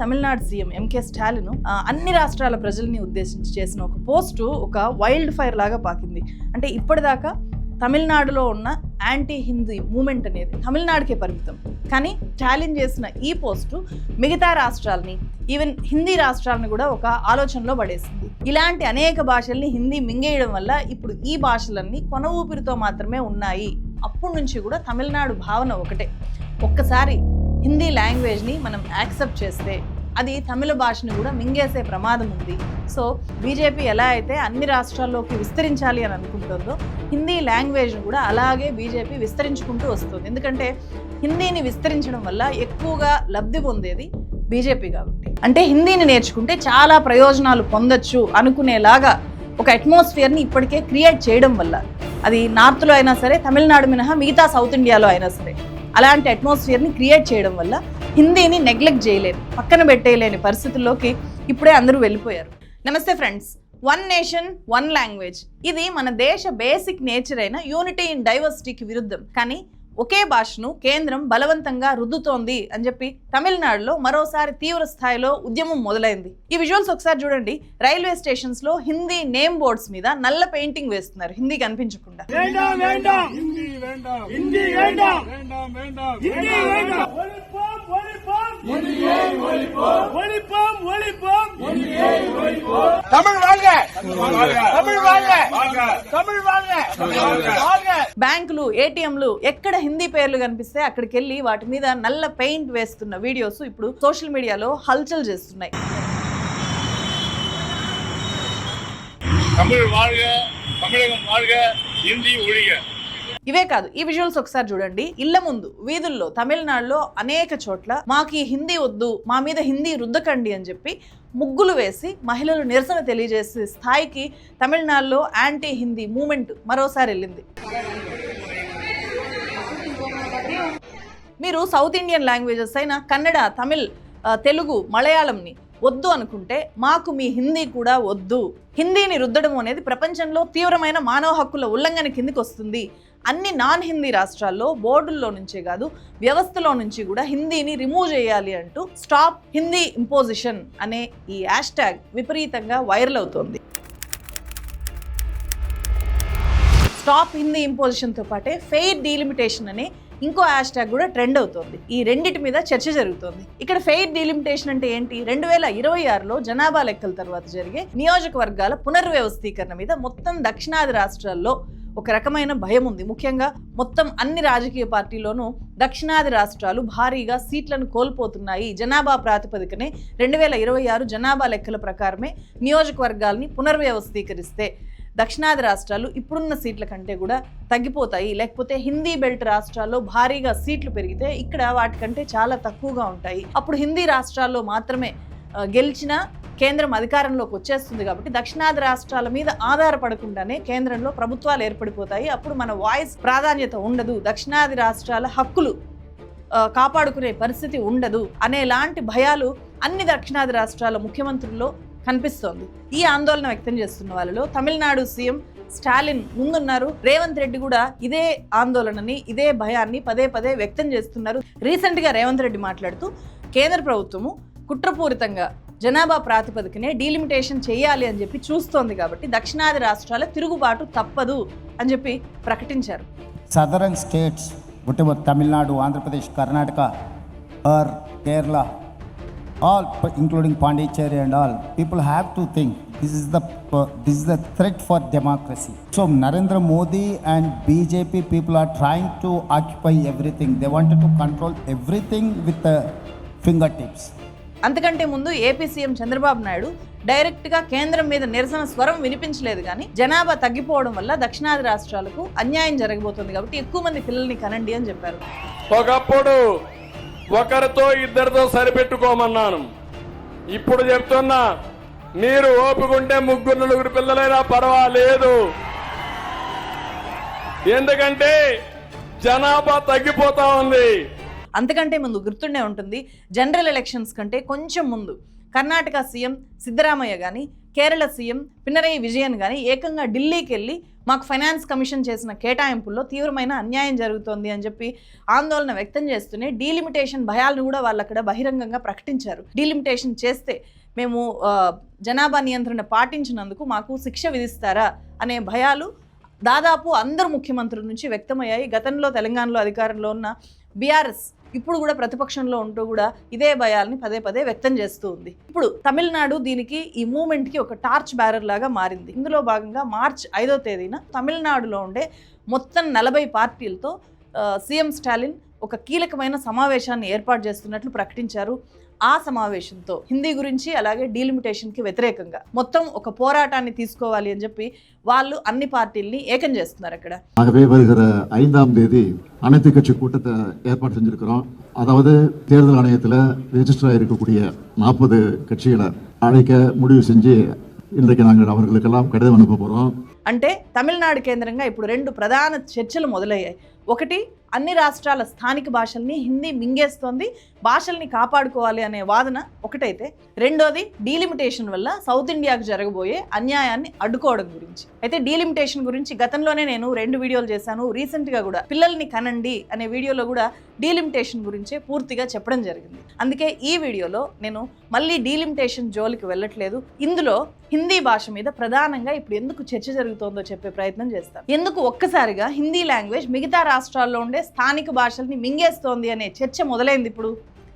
Tamil Nadu CM MK Stalin అన్ని రాష్ట్రాల ప్రజల్ని ఉద్దేశించి చేసిన ఒక పోస్టు ఒక వైల్డ్ ఫైర్ లాగా పాకింది. అంటే ఇప్పటిదాకా తమిళనాడులో ఉన్న యాంటీ హిందీ మూమెంట్ అనేది తమిళనాడుకే పరిమితం. కానీ ఛాలెంజ్ చేసిన ఈ పోస్టు మిగతా రాష్ట్రాలని ఈవెన్ హిందీ రాష్ట్రాలను కూడా ఒక ఆలోచనలో పడేసింది. ఇలాంటి అనేక భాషల్ని హిందీ మింగేయడం వల్ల ఇప్పుడు ఈ భాషలన్నీ కొన ఊపిరితో మాత్రమే ఉన్నాయి. అప్పటి నుంచి కూడా తమిళనాడు భావన ఒకటే. ఒక్కసారి హిందీ లాంగ్వేజ్ని మనం యాక్సెప్ట్ చేస్తే అది తమిళ భాషను కూడా మింగేసే ప్రమాదం ఉంది. సో బీజేపీ ఎలా అయితే అన్ని రాష్ట్రాల్లోకి విస్తరించాలి అని అనుకుంటుందో హిందీ లాంగ్వేజ్ను కూడా అలాగే బీజేపీ విస్తరించుకుంటూ వస్తుంది. ఎందుకంటే హిందీని విస్తరించడం వల్ల ఎక్కువగా లబ్ధి పొందేది బీజేపీ కాబట్టి. అంటే హిందీని నేర్చుకుంటే చాలా ప్రయోజనాలు పొందొచ్చు అనుకునేలాగా ఒక అట్మాస్ఫియర్ని ఇప్పటికే క్రియేట్ చేయడం వల్ల. అది నార్త్లో అయినా సరే తమిళనాడు మినహా మిగతా సౌత్ ఇండియాలో అయినా సరే. అలాంటి అట్మాస్ఫియర్ని క్రియేట్ చేయడం వల్ల హిందీని నెగ్లెక్ట్ చేయలేని పక్కన పెట్టేయలేని పరిస్థితుల్లోకి ఇప్పుడే అందరూ వెళ్ళిపోయారు. నమస్తే friends one nation one language ఇది మన దేశ బేసిక్ నేచర్ అయిన యూనిటీ ఇన్ డైవర్సిటీకి విరుద్ధం. కానీ ఒకే భాషను కేంద్రం బలవంతంగా రుద్దుతోంది అని చెప్పి తమిళనాడులో మరోసారి తీవ్ర స్థాయిలో ఉద్యమం మొదలైంది. ఈ విజువల్స్ ఒకసారి చూడండి. రైల్వే స్టేషన్స్లో హిందీ నేమ్ బోర్డ్స్ మీద నల్ల పెయింటింగ్ వేస్తున్నారు. హిందీ కనిపించకుండా. హిందీ வேண்டாம் ஹிந்தி வேண்டாம் ஹிந்தி வேண்டாம் வேண்டாம் வேண்டாம் ஹிந்தி வேண்டாம் ஒழிப்போம் ஒழிப்போம் இந்தியை ஒழிப்போம் ஒழிப்போம் ஒழிப்போம் இந்தியை ஒழிப்போம் தமிழ் வாழ்க தமிழ் வாழ்க தமிழ் வாழ்க வாழ்க బ్యాంకులు ఏటీఎంలు ఎక్కడ హిందీ పేర్లు కనిపిస్తే అక్కడికి వెళ్ళి వాటి మీద నల్ల పెయింట్ వేస్తున్న వీడియోస్ ఇప్పుడు సోషల్ మీడియాలో హల్చల్ చేస్తున్నాయి தமிழ் வாழ்க தமிழகம் வாழ்க இந்தி ஒழிக ఇవే కాదు ఈ విజువల్స్ ఒకసారి చూడండి. ఇళ్ళ ముందు వీధుల్లో తమిళనాడులో అనేక చోట్ల మాకు ఈ హిందీ వద్దు మా మీద హిందీ రుద్దకండి అని చెప్పి ముగ్గులు వేసి మహిళలు నిరసన తెలియజేసే స్థాయికి తమిళనాడులో యాంటీ హిందీ మూమెంట్ మరోసారి వెళ్ళింది. మీరు సౌత్ ఇండియన్ లాంగ్వేజెస్ అయిన కన్నడ తమిళ్ తెలుగు మలయాళంని వద్దు అనుకుంటే మాకు మీ హిందీ కూడా వద్దు. హిందీని రుద్దడం అనేది ప్రపంచంలో తీవ్రమైన మానవ హక్కుల ఉల్లంఘన కిందికి వస్తుంది. అన్ని నాన్ హిందీ రాష్ట్రాల్లో బోర్డుల్లో నుంచే కాదు వ్యవస్థలో నుంచి కూడా హిందీని రిమూవ్ చేయాలి అంటూ స్టాప్ హిందీ ఇంపోజిషన్ అనే ఈ హ్యాష్ ట్యాగ్ విపరీతంగా వైరల్ అవుతోంది. స్టాప్ హిందీ ఇంపోజిషన్తో పాటే ఫెయిర్ డీలిమిటేషన్ అనే ఇంకో హ్యాష్ ట్యాగ్ కూడా ట్రెండ్ అవుతోంది. ఈ రెండింటి మీద చర్చ జరుగుతోంది. ఇక్కడ ఫెయిర్ డీలిమిటేషన్ అంటే ఏంటి? రెండు వేల ఇరవై ఆరులో జనాభా లెక్కల తర్వాత జరిగే నియోజకవర్గాల పునర్వ్యవస్థీకరణ మీద మొత్తం దక్షిణాది రాష్ట్రాల్లో ఒక రకమైన భయం ఉంది. ముఖ్యంగా మొత్తం అన్ని రాజకీయ పార్టీలోనూ దక్షిణాది రాష్ట్రాలు భారీగా సీట్లను కోల్పోతున్నాయి. జనాభా ప్రాతిపదికనే రెండు వేల ఇరవై ఆరు జనాభా లెక్కల ప్రకారమే నియోజకవర్గాల్ని పునర్వ్యవస్థీకరిస్తే దక్షిణాది రాష్ట్రాలు ఇప్పుడున్న సీట్ల కంటే కూడా తగ్గిపోతాయి. లేకపోతే హిందీ బెల్ట్ రాష్ట్రాల్లో భారీగా సీట్లు పెరిగితే ఇక్కడ వాటికంటే చాలా తక్కువగా ఉంటాయి. అప్పుడు హిందీ రాష్ట్రాల్లో మాత్రమే గెలిచిన కేంద్రం అధికారంలోకి వచ్చేస్తుంది కాబట్టి దక్షిణాది రాష్ట్రాల మీద ఆధారపడకుండానే కేంద్రంలో ప్రభుత్వాలు ఏర్పడిపోతాయి. అప్పుడు మన వాయిస్ ప్రాధాన్యత ఉండదు. దక్షిణాది రాష్ట్రాల హక్కులు కాపాడుకునే పరిస్థితి ఉండదు అనేలాంటి భయాలు అన్ని దక్షిణాది రాష్ట్రాల ముఖ్యమంత్రుల్లో కనిపిస్తోంది. ఈ ఆందోళన వ్యక్తం చేస్తున్న వాళ్ళలో తమిళనాడు సీఎం స్టాలిన్ ముందున్నారు. రేవంత్ రెడ్డి కూడా ఇదే ఆందోళనని ఇదే భయాన్ని పదే పదే వ్యక్తం చేస్తున్నారు. రీసెంట్గా రేవంత్ రెడ్డి మాట్లాడుతూ కేంద్ర ప్రభుత్వము కుట్రపూరితంగా జనాభా ప్రాతిపదికనే డీలిమిటేషన్ చేయాలి అని చెప్పి చూస్తోంది కాబట్టి దక్షిణాది రాష్ట్రాల తిరుగుబాటు తప్పదు అని చెప్పి ప్రకటించారు. Southern states Tamil Nadu Andhra Pradesh Karnataka are Kerala all including Pondicherry and all people have to think this is the this the threat for democracy so Narendra Modi and BJP people are trying to occupy everything they want to control everything with finger tips అంతకంటే ముందు AP CM Chandrababu Naidu డైరెక్ట్గా కేంద్రం మీద నిరసన స్వరం వినిపించలేదు కానీ జనాభా తగ్గిపోవడం వల్ల దక్షిణాది రాష్ట్రాలకు అన్యాయం జరగబోతుంది కాబట్టి ఎక్కువ మంది పిల్లల్ని కనండి అని చెప్పారు. ఒకప్పుడు ఒకరితో ఇద్దరితో సరిపెట్టుకోమన్నాను. ఇప్పుడు చెప్తున్నా మీరు ఓపుకుంటే ముగ్గురు నలుగురు పిల్లలైనా పర్వాలేదు. ఎందుకంటే జనాభా తగ్గిపోతా ఉంది. అంతకంటే ముందు గుర్తుండే ఉంటుంది జనరల్ ఎలక్షన్స్ కంటే కొంచెం ముందు. కర్ణాటక సీఎం సిద్ధరామయ్య కానీ కేరళ సీఎం పినరయి విజయన్ కానీ ఏకంగా ఢిల్లీకి వెళ్ళి మాకు ఫైనాన్స్ కమిషన్ చేసిన కేటాయింపుల్లో తీవ్రమైన అన్యాయం జరుగుతోంది అని చెప్పి ఆందోళన వ్యక్తం చేస్తూనే డీలిమిటేషన్ భయాలను కూడా వాళ్ళు అక్కడ బహిరంగంగా ప్రకటించారు. డీలిమిటేషన్ చేస్తే మేము జనాభా నియంత్రణ పాటించినందుకు మాకు శిక్ష విధిస్తారా అనే భయాలు దాదాపు అందరు ముఖ్యమంత్రుల నుంచి వ్యక్తమయ్యాయి. గతంలో తెలంగాణలో అధికారంలో ఉన్న బీఆర్ఎస్ ఇప్పుడు కూడా ప్రతిపక్షంలో ఉంటూ కూడా ఇదే భయాల్ని పదే పదే వ్యక్తం చేస్తూ ఉంది. ఇప్పుడు తమిళనాడు దీనికి ఈ మూమెంట్కి ఒక టార్చ్ బ్యారర్ లాగా మారింది. ఇందులో భాగంగా మార్చ్ ఐదో తేదీన తమిళనాడులో ఉండే మొత్తం నలభై పార్టీలతో సీఎం స్టాలిన్ ఒక కీలకమైన సమావేశాన్ని ఏర్పాటు చేస్తున్నట్లు ప్రకటించారు. ఆ సమావేశంతో హిందీ గురించి అలాగే డీలిమిటేషన్కి వ్యతిరేకంగా మొత్తం ఒక పోరాటాన్ని తీసుకోవాలి అని చెప్పి వాళ్ళు அன்னி పార్టీల్ని ఏకం చేస్తున్నారు అక్కడ ஆகவே வருகிற ஐந்தாம் தேதி அனைத்து கட்சி கூட்டத்தை ஏற்பாடு செஞ்சிருக்கிறோம் அதாவது தேர்தல் ஆணையத்தில் ரெஜிஸ்டர் ஆகிருக்கக்கூடிய நாற்பது கட்சிகளை அழைக்க முடிவு செஞ்சு இன்றைக்கு நாங்கள் அவர்களுக்கெல்லாம் கடிதம் அனுப்ப போகிறோம் అంటే తమిళనాడు కేంద్రంగా ఇప్పుడు రెండు ప్రధాన చర్చలు మొదలయ్యాయి ఒకటి అన్ని రాష్ట్రాల స్థానిక భాషల్ని హిందీ మింగేస్తోంది భాషల్ని కాపాడుకోవాలి అనే వాదన ఒకటైతే. రెండోది డీలిమిటేషన్ వల్ల సౌత్ ఇండియాకు జరగబోయే అన్యాయాన్ని అడ్డుకోవడం గురించి. అయితే డీలిమిటేషన్ గురించి గతంలోనే నేను రెండు వీడియోలు చేశాను. రీసెంట్గా కూడా పిల్లల్ని కనండి అనే వీడియోలో కూడా డీలిమిటేషన్ గురించే పూర్తిగా చెప్పడం జరిగింది. అందుకే ఈ వీడియోలో నేను మళ్ళీ డీలిమిటేషన్ జోలికి వెళ్ళట్లేదు. ఇందులో హిందీ భాష మీద ప్రధానంగా ఇప్పుడు ఎందుకు చర్చ జరుగుతోందో చెప్పే ప్రయత్నం చేస్తాను. ఎందుకు ఒక్కసారిగా హిందీ లాంగ్వేజ్ మిగతా రాష్ట్రాల్లో ఉండే స్థానిక భాషల్ని మింగేస్తోంది అనే చర్చ మొదలైంది ఇప్పుడు?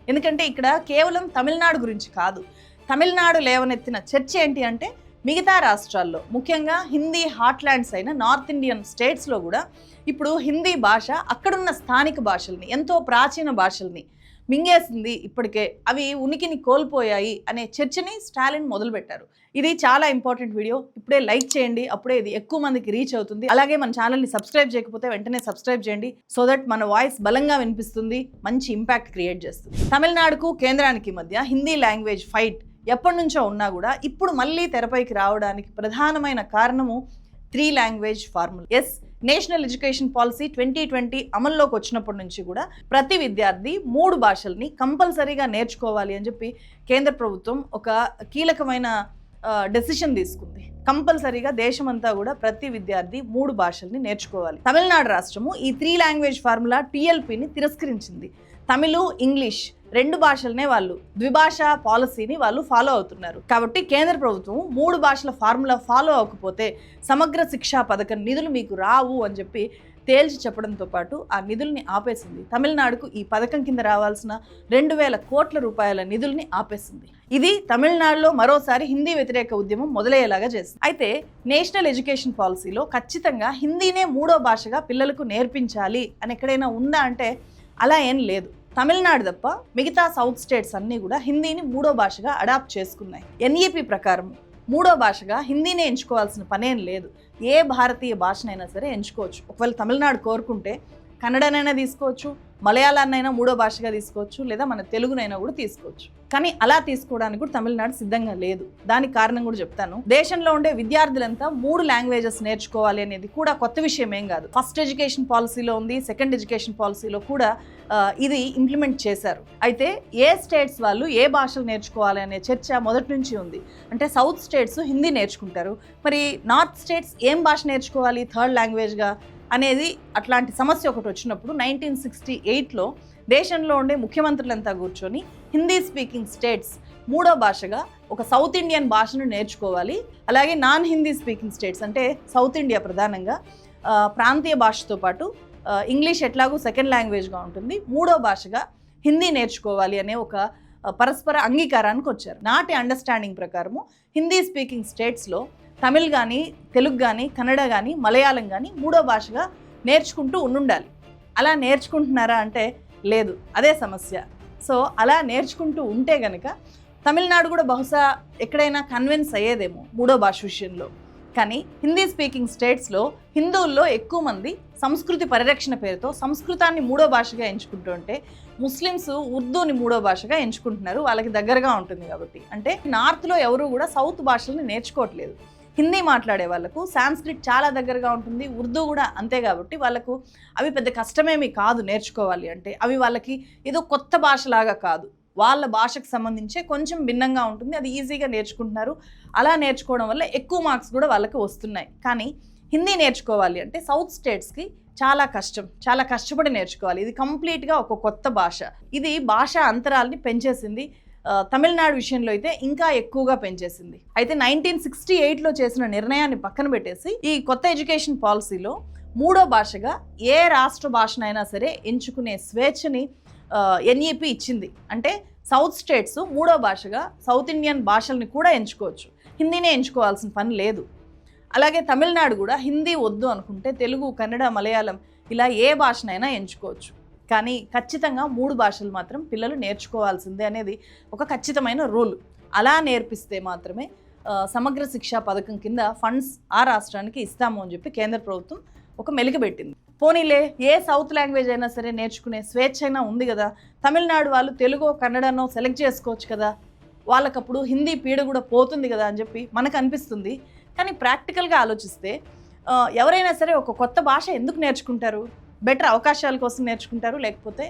ఎందుకంటే ఇక్కడ కేవలం తమిళనాడు గురించి కాదు. తమిళనాడు లేవనెత్తిన చర్చ ఏంటి అంటే మిగతా రాష్ట్రాల్లో ముఖ్యంగా హిందీ హార్ట్లాండ్స్ అయిన నార్త్ ఇండియన్ స్టేట్స్లో కూడా ఇప్పుడు హిందీ భాష అక్కడున్న స్థానిక భాషల్ని ఎంతో ప్రాచీన భాషల్ని మింగేసింది ఇప్పటికే. అవి ఉనికిని కోల్పోయాయి అనే చర్చని స్టాలిన్ మొదలుపెట్టారు. ఇది చాలా ఇంపార్టెంట్ వీడియో. ఇప్పుడే లైక్ చేయండి. అప్పుడే ఇది ఎక్కువ మందికి రీచ్ అవుతుంది. అలాగే మన ఛానల్ని సబ్స్క్రైబ్ చేయకపోతే వెంటనే సబ్స్క్రైబ్ చేయండి. సో దట్ మన వాయిస్ బలంగా వినిపిస్తుంది. మంచి ఇంపాక్ట్ క్రియేట్ చేస్తుంది. తమిళనాడుకు కేంద్రానికి మధ్య హిందీ లాంగ్వేజ్ ఫైట్ ఎప్పటి నుంచో ఉన్నా కూడా ఇప్పుడు మళ్ళీ తెరపైకి రావడానికి ప్రధానమైన కారణము three language formula. Yes national education policy twenty twenty అమల్లోకి వచ్చినప్పటి నుంచి కూడా ప్రతి విద్యార్థి మూడు భాషల్ని కంపల్సరీగా నేర్చుకోవాలి అని చెప్పి కేంద్ర ప్రభుత్వం ఒక కీలకమైన డెసిషన్ తీసుకుంది. కంపల్సరీగా దేశమంతా కూడా ప్రతి విద్యార్థి మూడు భాషల్ని నేర్చుకోవాలి. తమిళనాడు రాష్ట్రము ఈ త్రీ లాంగ్వేజ్ ఫార్ములా టీఎల్పీని తిరస్కరించింది. తమిళ ఇంగ్లీష్ రెండు భాషలనే వాళ్ళు ద్విభాష పాలసీని వాళ్ళు ఫాలో అవుతున్నారు. కాబట్టి కేంద్ర ప్రభుత్వం మూడు భాషల ఫార్ములా ఫాలో అవ్వకపోతే సమగ్ర శిక్షా పథకం నిధులు మీకు రావు అని చెప్పి తేల్చి చెప్పడంతో పాటు ఆ నిధుల్ని ఆపేసింది. తమిళనాడుకు ఈ పథకం కింద రావాల్సిన రెండు వేల కోట్ల రూపాయల నిధుల్ని ఆపేసింది. ఇది తమిళనాడులో మరోసారి హిందీ వ్యతిరేక ఉద్యమం మొదలయ్యేలాగా చేసింది. అయితే నేషనల్ ఎడ్యుకేషన్ పాలసీలో ఖచ్చితంగా హిందీనే మూడో భాషగా పిల్లలకు నేర్పించాలి అని ఎక్కడైనా ఉందా అంటే అలా ఏం లేదు. తమిళనాడు తప్ప మిగతా సౌత్ స్టేట్స్ అన్నీ కూడా హిందీని మూడో భాషగా అడాప్ట్ చేసుకున్నాయి. ఎన్ఈపి ప్రకారం మూడో భాషగా హిందీనే ఎంచుకోవాల్సిన పనేం లేదు. ఏ భారతీయ భాషనైనా సరే ఎంచుకోవచ్చు. ఒకవేళ తమిళనాడు కోరుకుంటే కన్నడనైనా తీసుకోవచ్చు మలయాళాన్నైనా మూడో భాషగా తీసుకోవచ్చు లేదా మన తెలుగునైనా కూడా తీసుకోవచ్చు. కానీ అలా తీసుకోవడానికి కూడా తమిళనాడు సిద్ధంగా లేదు. దానికి కారణం కూడా చెప్తాను. దేశంలో ఉండే విద్యార్థులంతా మూడు లాంగ్వేజెస్ నేర్చుకోవాలి అనేది కూడా కొత్త విషయం ఏం కాదు. ఫస్ట్ ఎడ్యుకేషన్ పాలసీలో ఉంది సెకండ్ ఎడ్యుకేషన్ పాలసీలో కూడా ఇది ఇంప్లిమెంట్ చేశారు. అయితే ఏ స్టేట్స్ వాళ్ళు ఏ భాషలు నేర్చుకోవాలి అనే చర్చ మొదటి నుంచి ఉంది. అంటే సౌత్ స్టేట్స్ హిందీ నేర్చుకుంటారు. మరి నార్త్ స్టేట్స్ ఏం భాష నేర్చుకోవాలి థర్డ్ లాంగ్వేజ్గా అనేది అట్లాంటి సమస్య ఒకటి వచ్చినప్పుడు నైన్టీన్ సిక్స్టీ ఎయిట్లో దేశంలో ఉండే ముఖ్యమంత్రులంతా కూర్చొని హిందీ స్పీకింగ్ స్టేట్స్ మూడో భాషగా ఒక సౌత్ ఇండియన్ భాషను నేర్చుకోవాలి. అలాగే నాన్ హిందీ స్పీకింగ్ స్టేట్స్ అంటే సౌత్ ఇండియా ప్రధానంగా ప్రాంతీయ భాషతో పాటు ఇంగ్లీష్ ఎట్లాగూ సెకండ్ లాంగ్వేజ్గా ఉంటుంది. మూడో భాషగా హిందీ నేర్చుకోవాలి అనే ఒక పరస్పర అంగీకారానికి వచ్చారు. నాటి అండర్స్టాండింగ్ ప్రకారము హిందీ స్పీకింగ్ స్టేట్స్లో తమిళ్ కానీ తెలుగు కానీ కన్నడ కానీ మలయాళం కానీ మూడో భాషగా నేర్చుకుంటూ ఉండుండాలి. అలా నేర్చుకుంటున్నారా అంటే లేదు అదే సమస్య. సో అలా నేర్చుకుంటూ ఉంటే గనక తమిళనాడు కూడా బహుశా ఎక్కడైనా కన్విన్స్ అయ్యేదేమో మూడో భాష విషయంలో. కానీ హిందీ స్పీకింగ్ స్టేట్స్లో హిందువుల్లో ఎక్కువ మంది సంస్కృతి పరిరక్షణ పేరుతో సంస్కృతాన్ని మూడో భాషగా ఎంచుకుంటుంటే ముస్లిమ్స్ ఉర్దూని మూడో భాషగా ఎంచుకుంటున్నారు. వాళ్ళకి దగ్గరగా ఉంటుంది కాబట్టి. అంటే నార్త్లో ఎవరు కూడా సౌత్ భాషల్ని నేర్చుకోవట్లేదు. హిందీ మాట్లాడే వాళ్ళకు సాంస్క్రిట్ చాలా దగ్గరగా ఉంటుంది. ఉర్దూ కూడా అంతే కాబట్టి వాళ్ళకు అవి పెద్ద కష్టమేమి కాదు నేర్చుకోవాలి అంటే. అవి వాళ్ళకి ఏదో కొత్త భాషలాగా కాదు. వాళ్ళ భాషకు సంబంధించే కొంచెం భిన్నంగా ఉంటుంది. అది ఈజీగా నేర్చుకుంటున్నారు. అలా నేర్చుకోవడం వల్ల ఎక్కువ మార్క్స్ కూడా వాళ్ళకి వస్తున్నాయి. కానీ హిందీ నేర్చుకోవాలి అంటే సౌత్ స్టేట్స్కి చాలా కష్టం. చాలా కష్టపడి నేర్చుకోవాలి. ఇది కంప్లీట్గా ఒక కొత్త భాష. ఇది భాష అంతరాల్ని పెంచేసింది. తమిళనాడు విషయంలో అయితే ఇంకా ఎక్కువగా పెంచేసింది. అయితే నైన్టీన్ సిక్స్టీ ఎయిట్లో చేసిన నిర్ణయాన్ని పక్కన పెట్టేసి ఈ కొత్త ఎడ్యుకేషన్ పాలసీలో మూడో భాషగా ఏ రాష్ట్ర భాషనైనా సరే ఎంచుకునే స్వేచ్ఛని ఎన్ఈపి ఇచ్చింది. అంటే సౌత్ స్టేట్స్ మూడో భాషగా సౌత్ ఇండియన్ భాషల్ని కూడా ఎంచుకోవచ్చు. హిందీనే ఎంచుకోవాల్సిన పని లేదు. అలాగే తమిళనాడు కూడా హిందీ వద్దు అనుకుంటే తెలుగు కన్నడ మలయాళం ఇలా ఏ భాషనైనా ఎంచుకోవచ్చు. కానీ ఖచ్చితంగా మూడు భాషలు మాత్రం పిల్లలు నేర్చుకోవాల్సిందే అనేది ఒక ఖచ్చితమైన రూల్. అలా నేర్పిస్తే మాత్రమే సమగ్ర శిక్షా పథకం కింద ఫండ్స్ ఆ రాష్ట్రానికి ఇస్తాము అని చెప్పి కేంద్ర ప్రభుత్వం ఒక మెలిక పెట్టింది. పోనీలే ఏ సౌత్ లాంగ్వేజ్ అయినా సరే నేర్చుకునే స్వేచ్ఛ అయినా ఉంది కదా. తమిళనాడు వాళ్ళు తెలుగు కన్నడనో సెలెక్ట్ చేసుకోవచ్చు కదా. వాళ్ళకప్పుడు హిందీ పీడ కూడా పోతుంది కదా అని చెప్పి మనకు అనిపిస్తుంది. కానీ ప్రాక్టికల్గా ఆలోచిస్తే ఎవరైనా సరే ఒక కొత్త భాష ఎందుకు నేర్చుకుంటారు? బెటర్ అవకాశాల కోసం నేర్చుకుంటారు లేకపోతే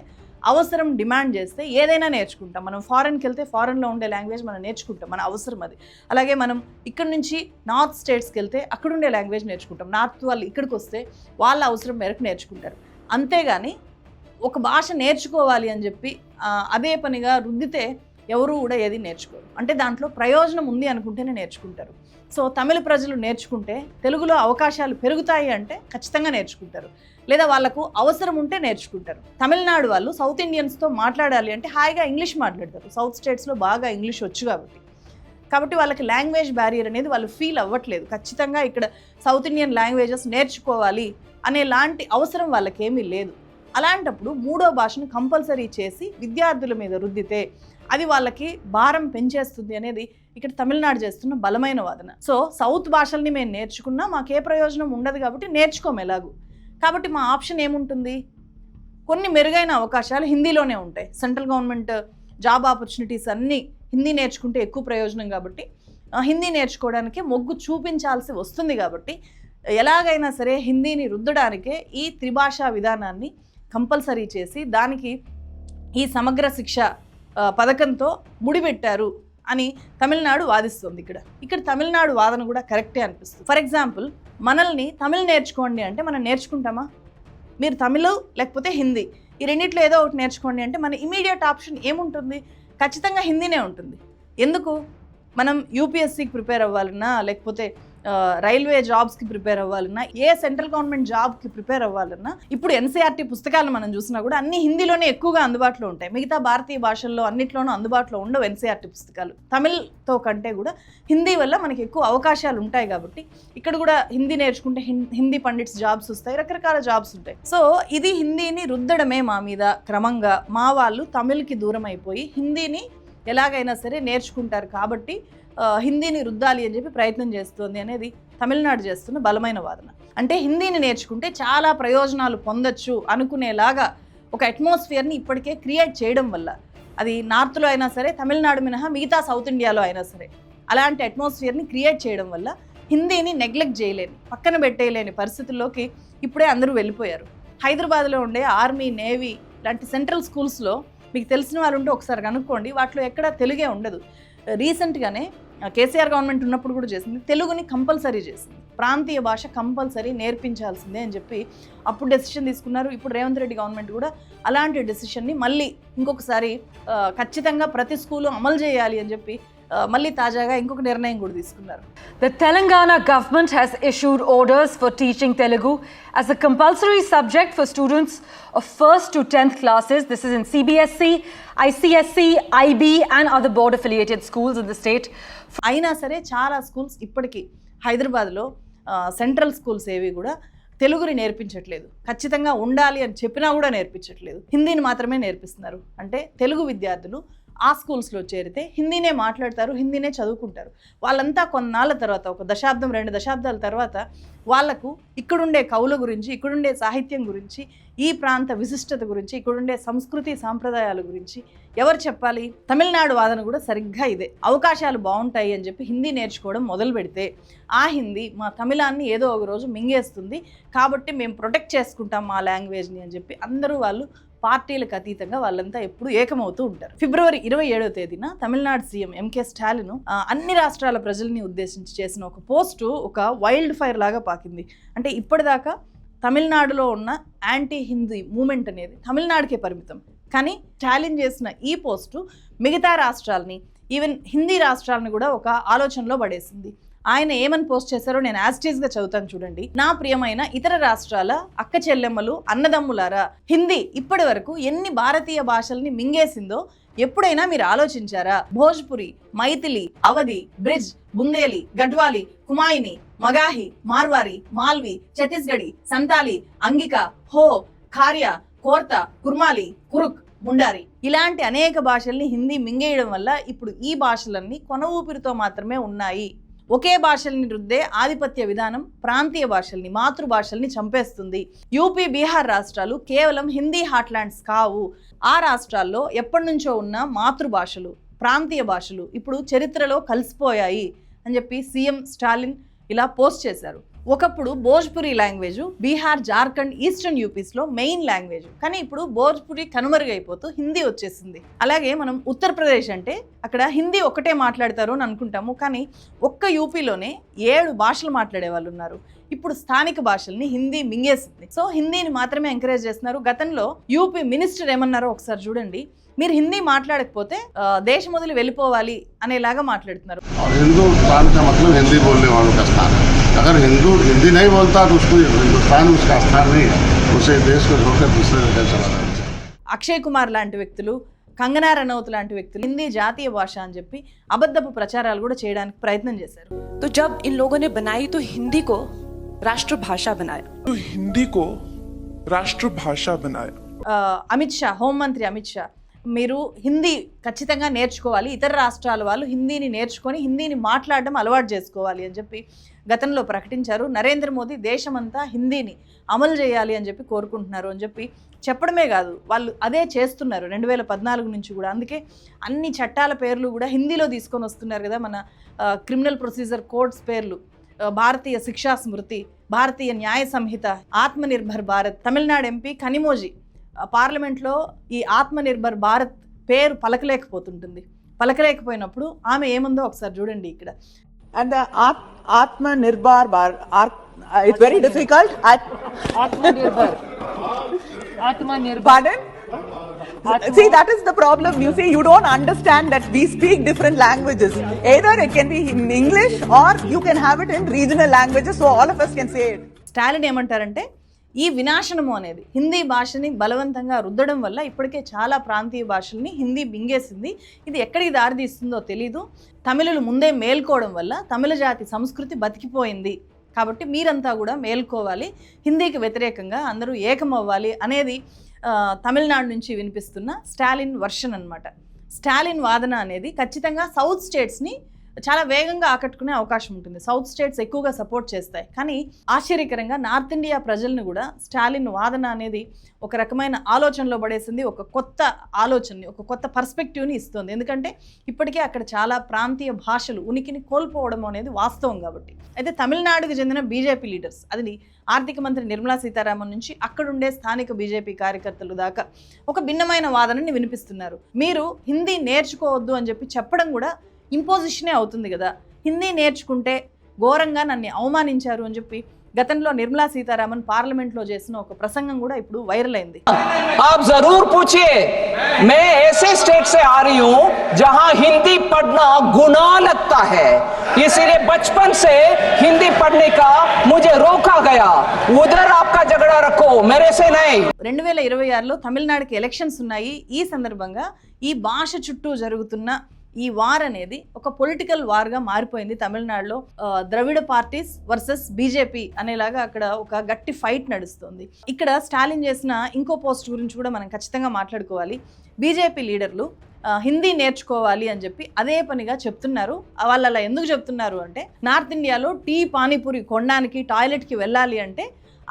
అవసరం డిమాండ్ చేస్తే ఏదైనా నేర్చుకుంటాం. మనం ఫారెన్కి వెళ్తే ఫారెన్లో ఉండే లాంగ్వేజ్ మనం నేర్చుకుంటాం. మన అవసరం అది. అలాగే మనం ఇక్కడ నుంచి నార్త్ స్టేట్స్కి వెళ్తే అక్కడ ఉండే లాంగ్వేజ్ నేర్చుకుంటాం. నార్త్ వాళ్ళు ఇక్కడికి వస్తే వాళ్ళ అవసరం మేరకు నేర్చుకుంటారు. అంతేగాని ఒక భాష నేర్చుకోవాలి అని చెప్పి అదే పనిగా రుద్దితే ఎవరు కూడా ఏది నేర్చుకోరు. అంటే దాంట్లో ప్రయోజనం ఉంది అనుకుంటేనే నేర్చుకుంటారు. సో తమిళ ప్రజలు నేర్చుకుంటే తెలుగులో అవకాశాలు పెరుగుతాయి అంటే ఖచ్చితంగా నేర్చుకుంటారు. లేదా వాళ్ళకు అవసరం ఉంటే నేర్చుకుంటారు. తమిళనాడు వాళ్ళు సౌత్ ఇండియన్స్తో మాట్లాడాలి అంటే హాయిగా ఇంగ్లీష్ మాట్లాడతారు. సౌత్ స్టేట్స్లో బాగా ఇంగ్లీష్ వచ్చు కాబట్టి. కాబట్టి వాళ్ళకి లాంగ్వేజ్ బ్యారియర్ అనేది వాళ్ళు ఫీల్ అవ్వట్లేదు. ఖచ్చితంగా ఇక్కడ సౌత్ ఇండియన్ లాంగ్వేజెస్ నేర్చుకోవాలి అనే లాంటి అవసరం వాళ్ళకేమీ లేదు. అలాంటప్పుడు మూడో భాషను కంపల్సరీ చేసి విద్యార్థుల మీద రుద్దితే అది వాళ్ళకి భారం పెంచేస్తుంది అనేది ఇక్కడ తమిళనాడు చేస్తున్న బలమైన వాదన. సో సౌత్ భాషల్ని మేము నేర్చుకున్నా మాకే ప్రయోజనం ఉండదు కాబట్టి నేర్చుకోము ఎలాగూ. కాబట్టి మా ఆప్షన్ ఏముంటుంది? కొన్ని మెరుగైన అవకాశాలు హిందీలోనే ఉంటాయి. సెంట్రల్ గవర్నమెంట్ జాబ్ ఆపర్చునిటీస్ అన్నీ హిందీ నేర్చుకుంటే ఎక్కువ ప్రయోజనం కాబట్టి హిందీ నేర్చుకోవడానికి మొగ్గు చూపించాల్సి వస్తుంది కాబట్టి ఎలాగైనా సరే హిందీని రుద్దడానికే ఈ త్రిభాషా విధానాన్ని కంపల్సరీ చేసి దానికి ఈ సమగ్ర శిక్ష పథకంతో ముడిపెట్టారు అని తమిళనాడు వాదిస్తుంది ఇక్కడ. ఇక్కడ తమిళనాడు వాదన కూడా కరెక్టే అనిపిస్తుంది. ఫర్ ఎగ్జాంపుల్ మనల్ని తమిళ్ నేర్చుకోండి అంటే మనం నేర్చుకుంటామా? మీరు తమిళ్ లేకపోతే హిందీ. ఈ రెండిట్లో ఏదో ఒకటి నేర్చుకోండి అంటే మన ఇమీడియట్ ఆప్షన్ ఏముంటుంది? ఖచ్చితంగా హిందీనే ఉంటుంది. ఎందుకు? మనం యూపీఎస్సీకి ప్రిపేర్ అవ్వాలన్నా లేకపోతే రైల్వే జాబ్స్కి ప్రిపేర్ అవ్వాలన్నా ఏ సెంట్రల్ గవర్నమెంట్ జాబ్కి ప్రిపేర్ అవ్వాలన్నా ఇప్పుడు ఎన్సీఆర్టీ పుస్తకాలు మనం చూసినా కూడా అన్ని హిందీలోనే ఎక్కువగా అందుబాటులో ఉంటాయి. మిగతా భారతీయ భాషల్లో అన్నిట్లోనూ అందుబాటులో ఉండవు ఎన్సీఆర్టీ పుస్తకాలు. తమిళ్తో కంటే కూడా హిందీ వల్ల మనకి ఎక్కువ అవకాశాలు ఉంటాయి కాబట్టి ఇక్కడ కూడా హిందీ నేర్చుకుంటే హిం- హిందీ పండిట్స్ జాబ్స్ వస్తాయి రకరకాల జాబ్స్ ఉంటాయి. సో ఇది హిందీని రుద్దడమే మా మీద క్రమంగా. మా వాళ్ళు తమిళ్కి దూరం అయిపోయి హిందీని ఎలాగైనా సరే నేర్చుకుంటారు కాబట్టి హిందీని రుద్దాలి అని చెప్పి ప్రయత్నం చేస్తుంది అనేది తమిళనాడు చేస్తున్న బలమైన వాదన. అంటే హిందీని నేర్చుకుంటే చాలా ప్రయోజనాలు పొందొచ్చు అనుకునేలాగా ఒక అట్మాస్ఫియర్ని ఇప్పటికే క్రియేట్ చేయడం వల్ల. అది నార్త్లో అయినా సరే తమిళనాడు మినహా మిగతా సౌత్ ఇండియాలో అయినా సరే అలాంటి అట్మాస్ఫియర్ని క్రియేట్ చేయడం వల్ల హిందీని నెగ్లెక్ట్ చేయలేని పక్కన పెట్టేయలేని పరిస్థితుల్లోకి ఇప్పుడే అందరూ వెళ్ళిపోయారు. హైదరాబాద్లో ఉండే ఆర్మీ నేవీ లాంటి సెంట్రల్ స్కూల్స్లో మీకు తెలిసిన వాళ్ళు ఉంటే ఒకసారి కనుక్కోండి. వాటిలో ఎక్కడ తెలుగే ఉండదు. రీసెంట్గానే కేసీఆర్ గవర్నమెంట్ ఉన్నప్పుడు కూడా చేసింది. తెలుగుని కంపల్సరీ చేసింది. ప్రాంతీయ భాష కంపల్సరీ నేర్పించాల్సిందే అని చెప్పి అప్పుడు డెసిషన్ తీసుకున్నారు. ఇప్పుడు రేవంత్ రెడ్డి గవర్నమెంట్ కూడా అలాంటి డెసిషన్ని మళ్ళీ ఇంకొకసారి ఖచ్చితంగా ప్రతి స్కూలు అమలు చేయాలి అని చెప్పి మళ్ళీ తాజాగా ఇంకొక నిర్ణయం కూడా తీసుకున్నారు. The Telangana government has issued orders for teaching Telugu as a compulsory subject for students first to tenth classes this is in CBSE ICSE IB and other board affiliated schools in the state అయినా సరే చాలా schools ఇప్పటికీ హైదరాబాద్లో central schools ఏవి కూడా తెలుగుని నేర్పించట్లేదు. ఖచ్చితంగా ఉండాలి అని చెప్పినా కూడా నేర్పించట్లేదు. హిందీని మాత్రమే నేర్పిస్తున్నారు. అంటే తెలుగు విద్యార్థులు ఆ స్కూల్స్లో చేరితే హిందీనే మాట్లాడతారు హిందీనే చదువుకుంటారు. వాళ్ళంతా కొన్నాళ్ళ తర్వాత ఒక దశాబ్దం రెండు దశాబ్దాల తర్వాత వాళ్ళకు ఇక్కడుండే కవుల గురించి ఇక్కడుండే సాహిత్యం గురించి ఈ ప్రాంత విశిష్టత గురించి ఇక్కడుండే సంస్కృతి సాంప్రదాయాల గురించి ఎవరు చెప్పాలి? తమిళనాడు వాదన కూడా సరిగ్గా ఇదే. అవకాశాలు బాగుంటాయి అని చెప్పి హిందీ నేర్చుకోవడం మొదలు పెడితే ఆ హిందీ మా తమిళాన్ని ఏదో ఒక రోజు మింగేస్తుంది. కాబట్టి మేము ప్రొటెక్ట్ చేసుకుంటాం మా లాంగ్వేజ్ని అని చెప్పి అందరూ వాళ్ళు పార్టీలకు అతీతంగా వాళ్ళంతా ఎప్పుడు ఏకమవుతూ ఉంటారు. ఫిబ్రవరి ఇరవై ఏడవ తేదీన తమిళనాడు సీఎం ఎంకే స్టాలిన్ అన్ని రాష్ట్రాల ప్రజల్ని ఉద్దేశించి చేసిన ఒక పోస్టు ఒక వైల్డ్ ఫైర్ లాగా పాకింది. అంటే ఇప్పటిదాకా తమిళనాడులో ఉన్న యాంటీ హిందీ మూమెంట్ అనేది తమిళనాడుకే పరిమితం. కానీ ఛాలెంజ్ చేసిన ఈ పోస్టు మిగతా రాష్ట్రాలని ఈవెన్ హిందీ రాష్ట్రాలను కూడా ఒక ఆలోచనలో పడేసింది. ఆయన ఏమని పోస్ట్ చేశారో నేను యాస్టీస్గా చదువుతాను చూడండి. నా ప్రియమైన ఇతర రాష్ట్రాల అక్క చెల్లెమ్మలు అన్నదమ్ములారా హిందీ ఇప్పటి వరకు ఎన్ని భారతీయ భాషల్ని మింగేసిందో ఎప్పుడైనా మీరు ఆలోచించారా? భోజ్పురి మైథిలి అవధి బ్రిడ్జ్ బుందేలి గడ్వాలి కుమాయిని మగాహి మార్వారి మాల్వి ఛత్తీస్గఢి సంతాలి అంగిక హో ఖార్య కోర్త కుర్మాలి కురుక్ ముండారి ఇలాంటి అనేక భాషల్ని హిందీ మింగేయడం వల్ల ఇప్పుడు ఈ భాషలన్నీ కొన ఊపిరితో మాత్రమే ఉన్నాయి. ఒకే భాషల్ని రుద్దే ఆధిపత్య విధానం ప్రాంతీయ భాషల్ని మాతృభాషల్ని చంపేస్తుంది. యూపీ బీహార్ రాష్ట్రాలు కేవలం హిందీ హాట్లాండ్స్ కావు. ఆ రాష్ట్రాల్లో ఎప్పటి నుంచో ఉన్న మాతృభాషలు ప్రాంతీయ భాషలు ఇప్పుడు చరిత్రలో కలిసిపోయాయి అని చెప్పి సీఎం స్టాలిన్ ఇలా పోస్ట్ చేశారు. ఒకప్పుడు భోజ్పురి లాంగ్వేజ్ బీహార్ జార్ఖండ్ ఈస్టర్న్ యూపీస్లో మెయిన్ లాంగ్వేజ్. కానీ ఇప్పుడు భోజ్పురి కనుమరుగైపోతూ హిందీ వచ్చేసింది. అలాగే మనం ఉత్తరప్రదేశ్ అంటే అక్కడ హిందీ ఒకటే మాట్లాడతారు అని అనుకుంటాము. కానీ ఒక్క యూపీలోనే ఏడు భాషలు మాట్లాడే వాళ్ళు ఉన్నారు. ఇప్పుడు స్థానిక భాషల్ని హిందీ మింగేసింది. సో హిందీని మాత్రమే ఎంకరేజ్ చేస్తున్నారు. గతంలో యూపీ మినిస్టర్ ఏమన్నారో ఒకసారి చూడండి. మీరు హిందీ మాట్లాడకపోతే దేశం వదిలి వెళ్ళిపోవాలి అనేలాగా మాట్లాడుతున్నారు. और हिंदू स्थान का मतलब हिंदी बोलने वालों का स्थान है अगर हिंदू हिंदी नहीं बोलता तो उसको हिंदुस्तान में उसका स्थान नहीं है उसे देश को छोड़कर दूसरे जगह चला जाना चाहिए అక్షయ్ కుమార్ లాంటి వ్యక్తులు కంగనా రనౌత్ లాంటి వ్యక్తులు హిందీ జాతీయ భాష అని చెప్పి అబద్ధపు ప్రచారాలు కూడా చేయడానికి ప్రయత్నం చేశారు तो जब इन लोगों ने बनाई तो हिंदी को राष्ट्रभाषा बनाया तो हिंदी को राष्ट्रभाषा बनाया ఆ, అమిత్ షా హోంమంత్రి అమిత్ షా మీరు హిందీ ఖచ్చితంగా నేర్చుకోవాలి. ఇతర రాష్ట్రాల వాళ్ళు హిందీని నేర్చుకొని హిందీని మాట్లాడడం అలవాటు చేసుకోవాలి అని చెప్పి గతంలో ప్రకటించారు. నరేంద్ర మోదీ దేశమంతా హిందీని అమలు చేయాలి అని చెప్పి కోరుకుంటున్నారు అని చెప్పి చెప్పడమే కాదు వాళ్ళు అదే చేస్తున్నారు రెండు వేల పద్నాలుగు నుంచి కూడా. అందుకే అన్ని చట్టాల పేర్లు కూడా హిందీలో తీసుకొని వస్తున్నారు కదా మన క్రిమినల్ ప్రొసీజర్ కోడ్స్ పేర్లు. భారతీయ శిక్షా స్మృతి భారతీయ న్యాయ సంహిత ఆత్మనిర్భర్ భారత్ తమిళనాడు ఎంపీ కనిమోజీ పార్లమెంట్లో ఈ ఆత్మనిర్భర్ భారత్ పేరు పలకలేకపోతుంటుంది పలకలేకపోయినప్పుడు ఆమె ఏముందో ఒకసారి చూడండి ఇక్కడ Ar- uh, it's very difficult. At- Pardon? See, that is the problem. You see, you don't understand that we speak different languages. Either it can be in English or you can have it in regional languages so all of us can say it. Stalin ఏమంటారంటే ఈ వినాశనము అనేది హిందీ భాషని బలవంతంగా రుద్దడం వల్ల ఇప్పటికే చాలా ప్రాంతీయ భాషల్ని హిందీ మింగేసింది ఇది ఎక్కడికి దారితీస్తుందో తెలీదు. తమిళులు ముందే మేల్కోవడం వల్ల తమిళ జాతి సంస్కృతి బతికిపోయింది. కాబట్టి మీరంతా కూడా మేల్కోవాలి. హిందీకి వ్యతిరేకంగా అందరూ ఏకమవ్వాలి అనేది తమిళనాడు నుంచి వినిపిస్తున్న స్టాలిన్ వర్షన్ అనమాట స్టాలిన్ వాదన అనేది ఖచ్చితంగా సౌత్ స్టేట్స్ని చాలా వేగంగా ఆకట్టుకునే అవకాశం ఉంటుంది. సౌత్ స్టేట్స్ ఎక్కువగా సపోర్ట్ చేస్తాయి. కానీ ఆశ్చర్యకరంగా నార్త్ ఇండియా ప్రజల్ని కూడా స్టాలిన్ వాదన అనేది ఒక రకమైన ఆలోచనలో పడేసింది. ఒక కొత్త ఆలోచనని ఒక కొత్త పర్స్పెక్టివ్ని ఇస్తుంది. ఎందుకంటే ఇప్పటికే అక్కడ చాలా ప్రాంతీయ భాషలు ఉనికిని కోల్పోవడం అనేది వాస్తవం కాబట్టి. అయితే తమిళనాడుకు చెందిన బీజేపీ లీడర్స్ అది ఆర్థిక మంత్రి నిర్మలా సీతారామన్ నుంచి అక్కడుండే స్థానిక బీజేపీ కార్యకర్తలు దాకా ఒక భిన్నమైన వాదనని వినిపిస్తున్నారు. మీరు హిందీ నేర్చుకోవద్దు అని చెప్పి చెప్పడం కూడా ఇంపోజిషనే అవుతుంది కదా హిందీ నేర్చుకుంటే ఘోరంగా నన్ను అవమానించారు అని చెప్పి గతంలో నిర్మలా సీతారామన్ పార్లమెంట్లో చేసిన ఒక ప్రసంగం కూడా ఇప్పుడు వైరల్ అయింది आप जरूर पूछिए मैं ऐसे स्टेट से आ रही हूं जहां हिंदी पढ़ना गुनाह लगता है इसीलिए बचपन से हिंदी पढ़ने का मुझे रोका गया उधर आपका झगड़ा रखो मेरे से नहीं రెండు వేల ఇరవై ఆరులో తమిళనాడుకి ఎలక్షన్స్ ఉన్నాయి ఈ సందర్భంగా ఈ భాష చుట్టూ జరుగుతున్న ఈ వార్ అనేది ఒక పొలిటికల్ వార్గా మారిపోయింది తమిళనాడులో. ద్రవిడ పార్టీస్ వర్సెస్ బీజేపీ అనేలాగా అక్కడ ఒక గట్టి ఫైట్ నడుస్తుంది. ఇక్కడ స్టాలిన్ చేసిన ఇంకో పోస్ట్ గురించి కూడా మనం ఖచ్చితంగా మాట్లాడుకోవాలి. బీజేపీ లీడర్లు హిందీ నేర్చుకోవాలి అని చెప్పి అదే పనిగా చెప్తున్నారు. వాళ్ళు అలా ఎందుకు చెప్తున్నారు అంటే నార్త్ ఇండియాలో టీ పానీపూరి కొనడానికి టాయిలెట్కి వెళ్ళాలి అంటే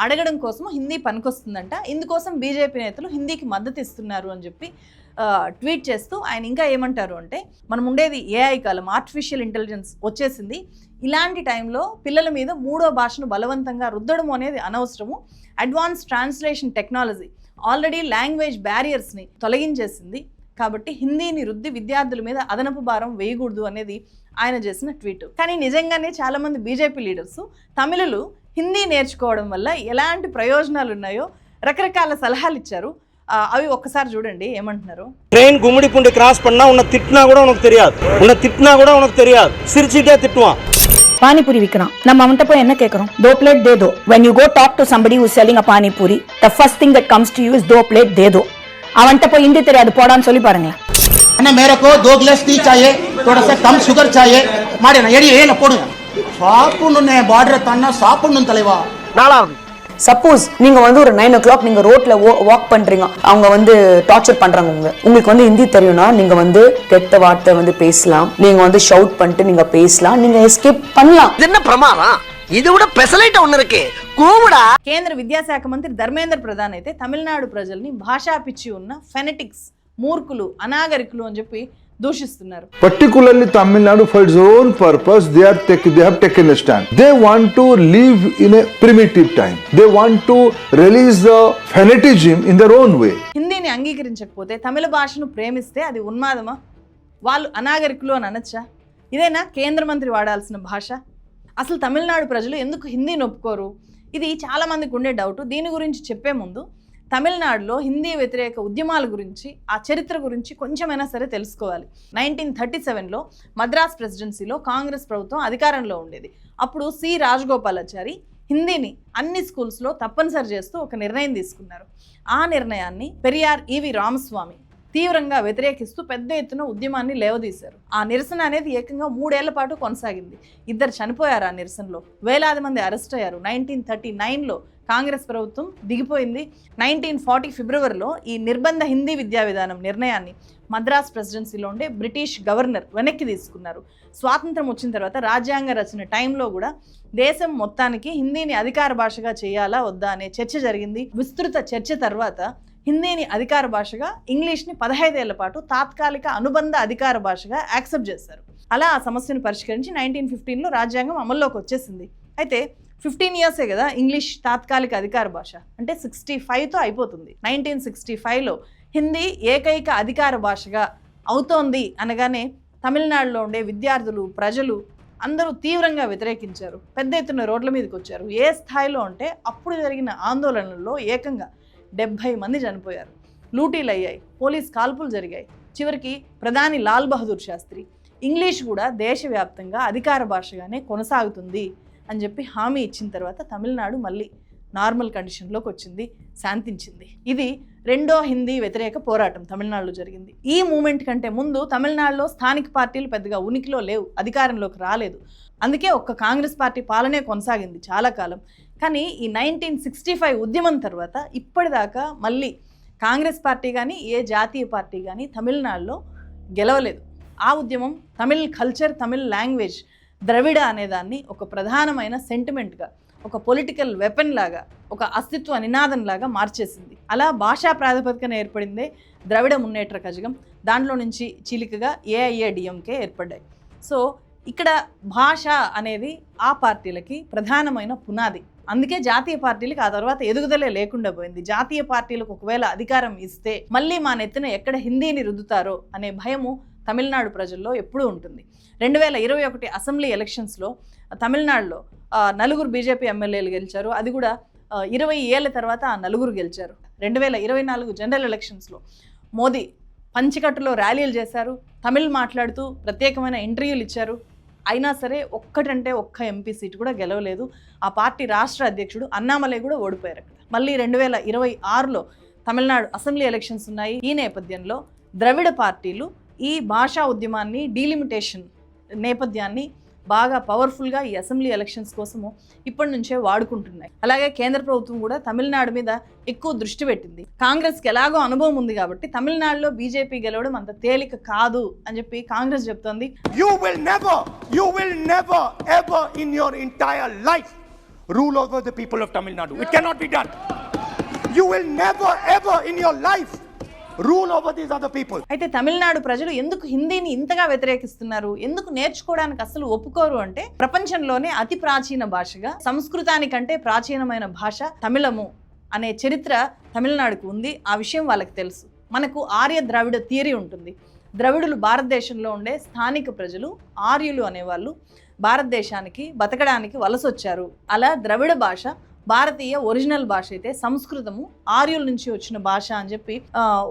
అడగడం కోసం హిందీ పనికొస్తుందంట. ఇందుకోసం బీజేపీ నేతలు హిందీకి మద్దతు ఇస్తున్నారు అని చెప్పి ట్వీట్ చేస్తూ ఆయన ఇంకా ఏమంటారు అంటే మనం ఉండేది ఏఐ కాలం ఆర్టిఫిషియల్ ఇంటెలిజెన్స్ వచ్చేసింది. ఇలాంటి టైంలో పిల్లల మీద మూడో భాషను బలవంతంగా రుద్దడం అనేది అనవసరము. Advance translation technology already language బ్యారియర్స్ని తొలగించేసింది. కాబట్టి హిందీని రుద్ది విద్యార్థుల మీద అదనపు భారం వేయకూడదు అనేది ఆయన చేసిన ట్వీట్. కానీ నిజంగానే చాలామంది బీజేపీ లీడర్స్ తమిళులు హిందీ నేర్చుకోవడం వల్ల ఎలాంటి ప్రయోజనాలు ఉన్నాయో రకరకాల సలహాలు ఇచ్చారు. అవి ఒక్కసారి చూడండి ఏమంటున్నారు ట్ரெயின் கும்மிடிப்பூண்டி கிராஸ் பண்ணா உன்னை திட்டினா கூட உனக்கு தெரியாது உன்னை திட்டினா கூட உனக்கு தெரியாது சிரிச்சுட்டே திட்டுவான் பானிபூரி விற்கிறான் நம்ம அவன்கிட்ட போய் என்ன கேட்கறோம் தோ பிளேட் தேதோ when you go talk to somebody who's selling a pani puri the first thing that comes to you is தோ பிளேட் தேதோ அவன்கிட்ட போய் இந்தி தெரியாது போடான்னு சொல்லி பாருங்களேன் ಅಣ್ಣ ಮೇರೆ ಕೋ ದೋ ಗ್ಲಾಸ್ ಟೀ ಚಾಯೆ ಥೋಡಾ ಸಾ ಕಮ್ ಶುಗರ್ ಚಾಯೆ ಮಾಡಿ ಅಣ್ಣ ಎಡಿ ಏನ ಕೊಡು ಸಾಪುಣ್ಣೆ ಬಾಡ್ರೆ ತನ್ನ ಸಾಪುಣ್ಣನ ತಲೆವಾ ನಾಳಾವ್ರಿ சப்போஸ் நீங்க வந்து ஒரு நைன் ஓ கிளாக் நீங்க ரோட்ல வாக் பண்றீங்க அவங்க வந்து டார்ச்சர் பண்றாங்க உங்க உங்களுக்கு வந்து ஹிந்தி தெரியும்னா நீங்க வந்து கெட்ட வார்த்தை வந்து பேசலாம் நீங்க வந்து ஷவுட் பண்ணிட்டு நீங்க பேசலாம் நீங்க எஸ்கேப் பண்ணலாம் இது என்ன பிரமாதம் இது விட பெசலைட் ஒண்ணு இருக்கு கூவுடா కేంద్ర విద్యాశాఖ మంత్రి ధర్మేంద్ర ప్రధాన్ అయితే తమిళనాడు ప్రజల్ని భాషా పిచ్చి ఉన్న ఫెనటిక్స్ మూర్ఖులు అనాగరికులు అని చెప్పి దూషిస్తున్నారు. Particularly Tamil Nadu for its own purpose they are take they have taken a stand they want to live in a primitive time they want to release the fanaticism in their own way హిందీని అంగీకరించకపోతే తమిళ భాషను ప్రేమిస్తే అది ఉన్మాదమా? వాళ్ళు అనాగరికులు అని అనొచ్చా? ఇదేనా కేంద్ర మంత్రి వాడాల్సిన భాష? అసలు తమిళనాడు ప్రజలు ఎందుకు హిందీ నొప్పుకోరు ఇది చాలామందికి ఉండే డౌట్ దీని గురించి చెప్పే ముందు తమిళనాడులో హిందీ వ్యతిరేక ఉద్యమాల గురించి ఆ చరిత్ర గురించి కొంచెమైనా సరే తెలుసుకోవాలి. నైన్టీన్ థర్టీ సెవెన్లో మద్రాస్ ప్రెసిడెన్సీలో కాంగ్రెస్ ప్రభుత్వం అధికారంలో ఉండేది. అప్పుడు సి రాజగోపాలాచారి హిందీని అన్ని స్కూల్స్లో తప్పనిసరి చేస్తూ ఒక నిర్ణయం తీసుకున్నారు. ఆ నిర్ణయాన్ని పెరియార్ ఈవి రామస్వామి తీవ్రంగా వ్యతిరేకిస్తూ పెద్ద ఎత్తున ఉద్యమాన్ని లేవదీశారు. ఆ నిరసన అనేది ఏకంగా మూడేళ్ళ పాటు కొనసాగింది. ఇద్దరు చనిపోయారు ఆ నిరసనలో. వేలాది మంది అరెస్ట్ అయ్యారు. నైన్టీన్ థర్టీ నైన్లో కాంగ్రెస్ ప్రభుత్వం దిగిపోయింది. నైన్టీన్ ఫార్టీ ఫిబ్రవరిలో ఈ నిర్బంధ హిందీ విద్యా విధానం నిర్ణయాన్ని మద్రాస్ ప్రెసిడెన్సీలో ఉండే బ్రిటిష్ గవర్నర్ వెనక్కి తీసుకున్నారు. స్వాతంత్రం వచ్చిన తర్వాత రాజ్యాంగ రచన టైంలో కూడా దేశం మొత్తానికి హిందీని అధికార భాషగా చేయాలా వద్దా అనే చర్చ జరిగింది. విస్తృత చర్చ తర్వాత హిందీని అధికార భాషగా ఇంగ్లీష్ని పదహైదేళ్ళ పాటు తాత్కాలిక అనుబంధ అధికార భాషగా యాక్సెప్ట్ చేశారు. అలా ఆ సమస్యను పరిష్కరించి నైన్టీన్ ఫిఫ్టీన్లో రాజ్యాంగం అమల్లోకి వచ్చేసింది. అయితే ఫిఫ్టీన్ ఇయర్సే కదా ఇంగ్లీష్ తాత్కాలిక అధికార భాష. అంటే సిక్స్టీ ఫైవ్తో అయిపోతుంది. నైన్టీన్ సిక్స్టీ ఫైవ్లో హిందీ ఏకైక అధికార భాషగా అవుతోంది అనగానే తమిళనాడులో ఉండే విద్యార్థులు ప్రజలు అందరూ తీవ్రంగా వ్యతిరేకించారు. పెద్ద ఎత్తున రోడ్ల మీదకి వచ్చారు. ఏ స్థాయిలో అంటే అప్పుడు జరిగిన ఆందోళనల్లో ఏకంగా డెబ్భై మంది చనిపోయారు. లూటీలు అయ్యాయి పోలీస్ కాల్పులు జరిగాయి. చివరికి ప్రధాని లాల్ బహదూర్ శాస్త్రి ఇంగ్లీష్ కూడా దేశవ్యాప్తంగా అధికార భాషగానే కొనసాగుతుంది అని చెప్పి హామీ ఇచ్చిన తర్వాత తమిళనాడు మళ్ళీ నార్మల్ కండిషన్లోకి వచ్చింది శాంతించింది. ఇది రెండో హిందీ వ్యతిరేక పోరాటం తమిళనాడులో జరిగింది. ఈ మూమెంట్ కంటే ముందు తమిళనాడులో స్థానిక పార్టీలు పెద్దగా ఉనికిలో లేవు అధికారంలోకి రాలేదు. అందుకే ఒక్క కాంగ్రెస్ పార్టీ పాలనే కొనసాగింది చాలా కాలం. కానీ ఈ నైన్టీన్ సిక్స్టీ ఫైవ్ ఉద్యమం తర్వాత ఇప్పటిదాకా మళ్ళీ కాంగ్రెస్ పార్టీ కానీ ఏ జాతీయ పార్టీ కానీ తమిళనాడులో గెలవలేదు. ఆ ఉద్యమం తమిళ్ కల్చర్ తమిళ్ లాంగ్వేజ్ ద్రవిడ అనేదాన్ని ఒక ప్రధానమైన సెంటిమెంట్గా ఒక పొలిటికల్ వెపన్ లాగా ఒక అస్తిత్వ నినాదం లాగా మార్చేసింది. అలా భాషా ప్రాతిపదికన ఏర్పడిందే ద్రవిడ మున్నేట్ర కజగం. దాంట్లో నుంచి చీలికగా ఏఐఏడిఎంకే ఏర్పడ్డాయి. సో ఇక్కడ భాష అనేది ఆ పార్టీలకి ప్రధానమైన పునాది. అందుకే జాతీయ పార్టీలకు ఆ తర్వాత ఎదుగుదలే లేకుండా పోయింది. జాతీయ పార్టీలకు ఒకవేళ అధికారం ఇస్తే మళ్ళీ మా నెత్తిన ఎక్కడ హిందీని రుద్దుతారో అనే భయము తమిళనాడు ప్రజల్లో ఎప్పుడూ ఉంటుంది. రెండు వేల ఇరవై ఒకటి అసెంబ్లీ ఎలక్షన్స్లో తమిళనాడులో నలుగురు బీజేపీ ఎమ్మెల్యేలు గెలిచారు. అది కూడా ఇరవై ఏళ్ళ తర్వాత ఆ నలుగురు గెలిచారు. రెండు వేల ఇరవై నాలుగు జనరల్ ఎలక్షన్స్లో మోదీ పంచికట్టులో ర్యాలీలు చేశారు. తమిళ్ మాట్లాడుతూ ప్రత్యేకమైన ఇంటర్వ్యూలు ఇచ్చారు. అయినా సరే ఒక్కటంటే ఒక్క ఎంపీ సీట్ కూడా గెలవలేదు. ఆ పార్టీ రాష్ట్ర అధ్యక్షుడు అన్నామలై కూడా ఓడిపోయారు అక్కడ. మళ్ళీ రెండు వేల ఇరవై ఆరులో తమిళనాడు అసెంబ్లీ ఎలక్షన్స్ ఉన్నాయి. ఈ నేపథ్యంలో ద్రవిడ పార్టీలు ఈ భాషా ఉద్యమాన్ని డీలిమిటేషన్ నేపథ్యాన్ని బాగా పవర్ఫుల్గా ఈ అసెంబ్లీ ఎలక్షన్స్ కోసము ఇప్పటి నుంచే వాడుకుంటున్నాయి. అలాగే కేంద్ర ప్రభుత్వం కూడా తమిళనాడు మీద ఎక్కువ దృష్టి పెట్టింది. కాంగ్రెస్కి ఎలాగో అనుభవం ఉంది కాబట్టి తమిళనాడులో బీజేపీ గెలవడం అంత తేలిక కాదు అని చెప్పి కాంగ్రెస్ చెప్తోంది. You will never you will never ever in your entire life rule over the people of Tamil Nadu it cannot be done you will never ever in your life rule over these other people అయితే తమిళనాడు ప్రజలు ఎందుకు హిందీని ఇంతగా వ్యతిరేకిస్తున్నారు? ఎందుకు నేర్చుకోవడానికి అసలు ఒప్పుకోరు అంటే ప్రపంచంలోనే అతి ప్రాచీన భాషగా సంస్కృతానికంటే ప్రాచీనమైన భాష తమిళము అనే చరిత్ర తమిళనాడుకు ఉంది. ఆ విషయం వాళ్ళకి తెలుసు. మనకు ఆర్య ద్రావిడ థియరీ ఉంటుంది. ద్రవిడులు భారతదేశంలో ఉండే స్థానిక ప్రజలు ఆర్యులు అనేవాళ్ళు భారతదేశానికి బతకడానికి వలస వచ్చారు అలా ద్రవిడ భాష భారతీయ ఒరిజినల్ భాష అయితే సంస్కృతము ఆర్యుల నుంచి వచ్చిన భాష అని చెప్పి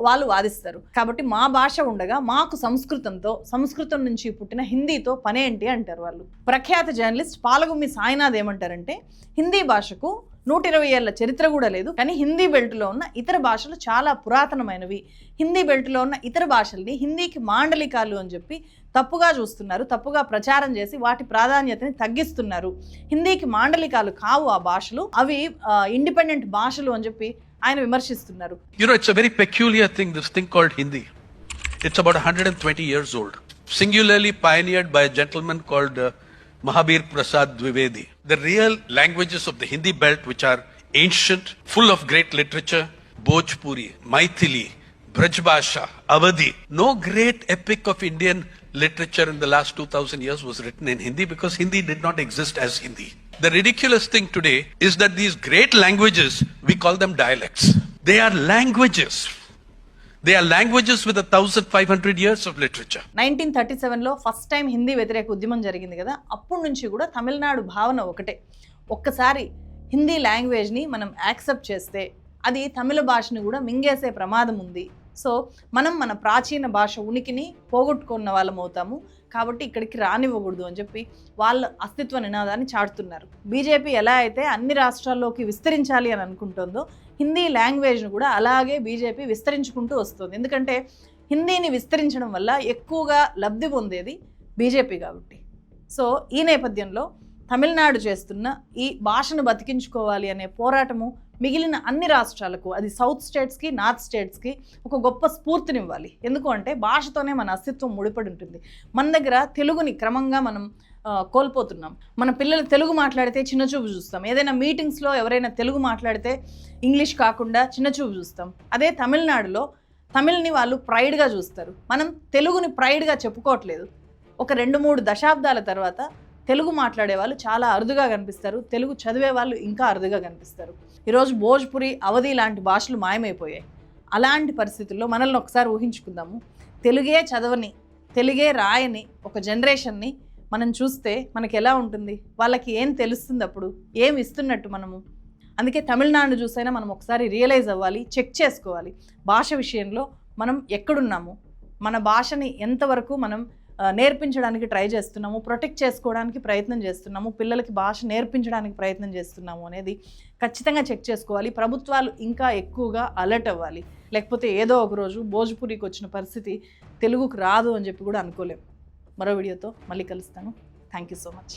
వాళ్ళు వాదిస్తారు. కాబట్టి మా భాష ఉండగా మాకు సంస్కృతంతో సంస్కృతం నుంచి పుట్టిన హిందీతో పనేంటి అంటారు వాళ్ళు. ప్రఖ్యాత జర్నలిస్ట్ పాలగుమ్మి సాయినాథ్ ఏమంటారంటే హిందీ భాషకు నూట ఇరవై ఏళ్ళ చరిత్ర కూడా లేదు. కానీ హిందీ బెల్ట్లో ఉన్న ఇతర భాషలు చాలా పురాతనమైనవి. హిందీ బెల్ట్లో ఉన్న ఇతర భాషల్ని హిందీకి మాండలికాలు అని చెప్పి తప్పుగా చూస్తున్నారు. తప్పుగా ప్రచారం చేసి వాటి ప్రాధాన్యతని తగ్గిస్తున్నారు. హిందీకి మాండలికాలు కావు ఆ భాషలు. అవి ఇండిపెండెంట్ భాషలు అని చెప్పి ఆయన విమర్శిస్తున్నారు. You know, it's a very peculiar thing, this thing called Hindi. It's about 120 years old, singularly pioneered by a gentleman called uh, Mahabir Prasad Dwivedi. The real languages of the Hindi belt, which are ancient, full of great literature, Bhojpuri, Maithili, Brajbasha, Awadhi. No great epic of Indian literature in the last 2000 years was written in Hindi because Hindi did not exist as Hindi. The ridiculous thing today is that these great languages, we call them dialects. They are languages. They are languages with thousand five hundred years of literature nineteen thirty సెవెన్లో first time Hindi వ్యతిరేక ఉద్యమం జరిగింది కదా అప్పటి నుంచి కూడా తమిళనాడు భావన ఒకటే. ఒక్కసారి హిందీ లాంగ్వేజ్ని మనం యాక్సెప్ట్ చేస్తే అది తమిళ భాషని కూడా మింగేసే ప్రమాదం ఉంది. సో మనం మన ప్రాచీన భాష ఉనికిని పోగొట్టుకున్న వాళ్ళం అవుతాము. కాబట్టి ఇక్కడికి రానివ్వకూడదు అని చెప్పి వాళ్ళ అస్తిత్వ నినాదాన్ని చాటుతున్నారు. బీజేపీ ఎలా అయితే అన్ని రాష్ట్రాల్లోకి విస్తరించాలి అని అనుకుంటుందో హిందీ లాంగ్వేజ్ను కూడా అలాగే బీజేపీ విస్తరించుకుంటూ వస్తుంది. ఎందుకంటే హిందీని విస్తరించడం వల్ల ఎక్కువగా లబ్ధి పొందేది బీజేపీ కాబట్టి. సో ఈ నేపథ్యంలో తమిళనాడు చేస్తున్న ఈ భాషను బతికించుకోవాలి అనే పోరాటము మిగిలిన అన్ని రాష్ట్రాలకు అది సౌత్ స్టేట్స్కి నార్త్ స్టేట్స్కి ఒక గొప్ప స్ఫూర్తినివ్వాలి. ఎందుకు అంటే భాషతోనే మన అస్తిత్వం ముడిపడి ఉంటుంది. మన దగ్గర తెలుగుని క్రమంగా మనం కోల్పోతున్నాం. మన పిల్లలు తెలుగు మాట్లాడితే చిన్నచూపు చూస్తాం. ఏదైనా మీటింగ్స్లో ఎవరైనా తెలుగు మాట్లాడితే ఇంగ్లీష్ కాకుండా చిన్నచూపు చూస్తాం. అదే తమిళనాడులో తమిళ్ని వాళ్ళు ప్రైడ్గా చూస్తారు. మనం తెలుగుని ప్రైడ్గా చెప్పుకోవట్లేదు. ఒక రెండు మూడు దశాబ్దాల తర్వాత తెలుగు మాట్లాడే వాళ్ళు చాలా అరుదుగా కనిపిస్తారు. తెలుగు చదివే వాళ్ళు ఇంకా అరుదుగా కనిపిస్తారు. ఈరోజు భోజ్పురి అవధి లాంటి భాషలు మాయమైపోయాయి. అలాంటి పరిస్థితుల్లో మనల్ని ఒకసారి ఊహించుకుందాము. తెలుగే చదవని తెలుగే రాయని ఒక జనరేషన్ని మనం చూస్తే మనకి ఎలా ఉంటుంది? వాళ్ళకి ఏం తెలుస్తుంది అప్పుడు? ఏం ఇస్తున్నట్టు మనము? అందుకే తమిళనాడు చూసైనా మనం ఒకసారి రియలైజ్ అవ్వాలి చెక్ చేసుకోవాలి. భాష విషయంలో మనం ఎక్కడున్నాము? మన భాషని ఎంతవరకు మనం నేర్పించడానికి ట్రై చేస్తున్నాము ప్రొటెక్ట్ చేసుకోవడానికి ప్రయత్నం చేస్తున్నాము పిల్లలకి భాష నేర్పించడానికి ప్రయత్నం చేస్తున్నాము అనేది ఖచ్చితంగా చెక్ చేసుకోవాలి. ప్రభుత్వాలు ఇంకా ఎక్కువగా అలర్ట్ అవ్వాలి. లేకపోతే ఏదో ఒక రోజు భోజ్పురికి వచ్చిన పరిస్థితి తెలుగుకు రాదు అని చెప్పి కూడా అనుకోలేము మరో వీడియోతో మళ్ళీ కలుస్తాను. Thank you so much